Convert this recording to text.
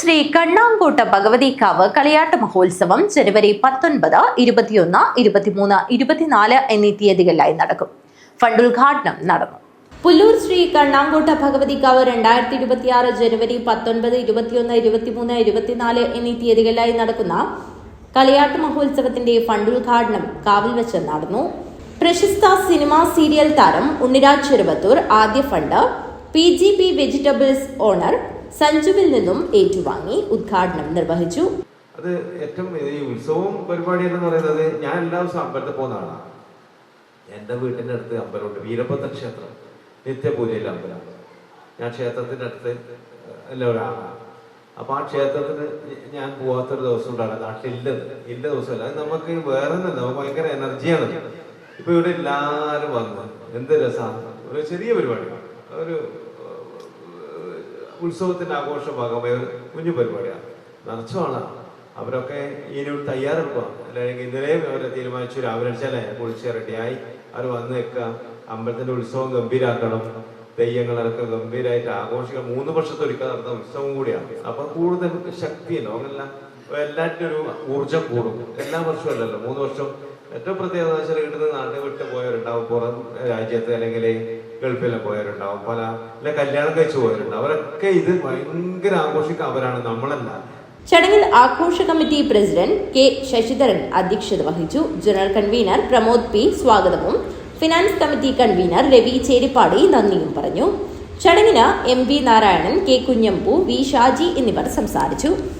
ശ്രീ കണ്ണാങ്കോട്ട ഭഗവതിക്കാവ് കളിയാട്ട മഹോത്സവം ജനുവരി പത്തൊൻപത് ഇരുപത്തിയൊന്ന് ഇരുപത്തിമൂന്ന് ഇരുപത്തിനാല് എന്നീ തീയതികളിലായി നടക്കും. ഫണ്ട് ഉദ്ഘാടനം നടന്നു. പുല്ലൂർ ശ്രീ കണ്ണാങ്കോട്ട ഭഗവതിക്കാവ് രണ്ടായിരത്തി ഇരുപത്തിയാറ് ജനുവരി പത്തൊൻപത് ഇരുപത്തിയൊന്ന് ഇരുപത്തിമൂന്ന് ഇരുപത്തിനാല് എന്നീ തീയതികളിലായി നടക്കുന്ന കളിയാട്ട മഹോത്സവത്തിന്റെ ഫണ്ട് ഉദ്ഘാടനം കാവിൽ വെച്ച് നടന്നു. പ്രശസ്ത സിനിമാ സീരിയൽ താരം ഉണ്ണിരാജ് ചെറുവത്തൂർ ആദ്യ fund P G P vegetables owner സഞ്ജുവിൽ നിന്നും ഏറ്റുവാങ്ങി ഉദ്ഘാടനം നിർവഹിച്ചു. അത് ഏറ്റവും ഈ ഉത്സവവും പരിപാടി എന്ന് പറയുന്നത് ഞാൻ എല്ലാ ദിവസവും അമ്പലത്തിൽ പോകുന്ന ആളാണ് എന്റെ വീട്ടിന്റെ അടുത്ത് അമ്പലമുണ്ട്. വീരഭദ്ര ക്ഷേത്രം. നിത്യപൂജയിലെ അമ്പലം. ഞാൻ ക്ഷേത്രത്തിന്റെ അടുത്ത് എല്ലാ ഒരാളാണ് അപ്പൊ ആ ക്ഷേത്രത്തിന് ഞാൻ പോവാത്തൊരു ദിവസം ഉണ്ടാകാം നാട്ടിലില്ലത് ഇല്ല ദിവസമല്ല. അത് നമുക്ക് വേറെ ഒന്നും നമുക്ക് ഭയങ്കര എനർജിയാണ്. ഇപ്പം ഇവിടെ എല്ലാവരും വന്ന്. എന്ത് രസമാണ് ഒരു ചെറിയ പരിപാടി. ഒരു ഉത്സവത്തിന്റെ ആഘോഷ ഭാഗമായ ഒരു കുഞ്ഞു പരിപാടിയാണ്. നിറച്ചാണ് അവരൊക്കെ ഇതിനോട് തയ്യാറെടുക്കുക അല്ലെങ്കിൽ ഇന്നലെ അവരെ തീരുമാനിച്ചു രാവിലെ അടിച്ചാലേ കുളിച്ച് റെഡിയായി. അവർ വന്ന് നിൽക്കുക. അമ്പലത്തിന്റെ ഉത്സവം ഗംഭീരാക്കണം. തെയ്യങ്ങളൊക്കെ ഗംഭീരമായിട്ട് ആഘോഷിക്കുക മൂന്ന് വർഷത്തൊരിക്കൽ നടത്തുന്ന ഉത്സവം കൂടിയാണ്. അപ്പൊ കൂടുതൽ ശക്തിയല്ലോ അങ്ങനല്ല എല്ലാറ്റിനും ഒരു ഊർജം കൂടും. എല്ലാ വർഷവും അല്ലല്ലോ മൂന്ന് വർഷം. ഏറ്റവും പ്രത്യേകത വെച്ചാൽ ഇവിടുന്ന് നാട്ടിൽ വിട്ട് പോയവരുണ്ടാവും. പുറം രാജ്യത്ത് അല്ലെങ്കിൽ ഗൾഫിലും പോയവരുണ്ടാവും. പല അല്ലെ കല്യാണം കഴിച്ചു പോയവരുണ്ടാവും. അവരൊക്കെ ഇത് ഭയങ്കര ആഘോഷിക്കുക അവരാണ് നമ്മളല്ല. ചടങ്ങിൽ ആഘോഷ കമ്മിറ്റി പ്രസിഡന്റ് കെ ശശിധരൻ അധ്യക്ഷത വഹിച്ചു. ജനറൽ കൺവീനർ പ്രമോദ് പി സ്വാഗതവും finance committee convener Ravi Cheripadi നന്ദിയും പറഞ്ഞു. ചടങ്ങിന് M V Narayanan K Kunhambu V Shaji എന്നിവർ സംസാരിച്ചു.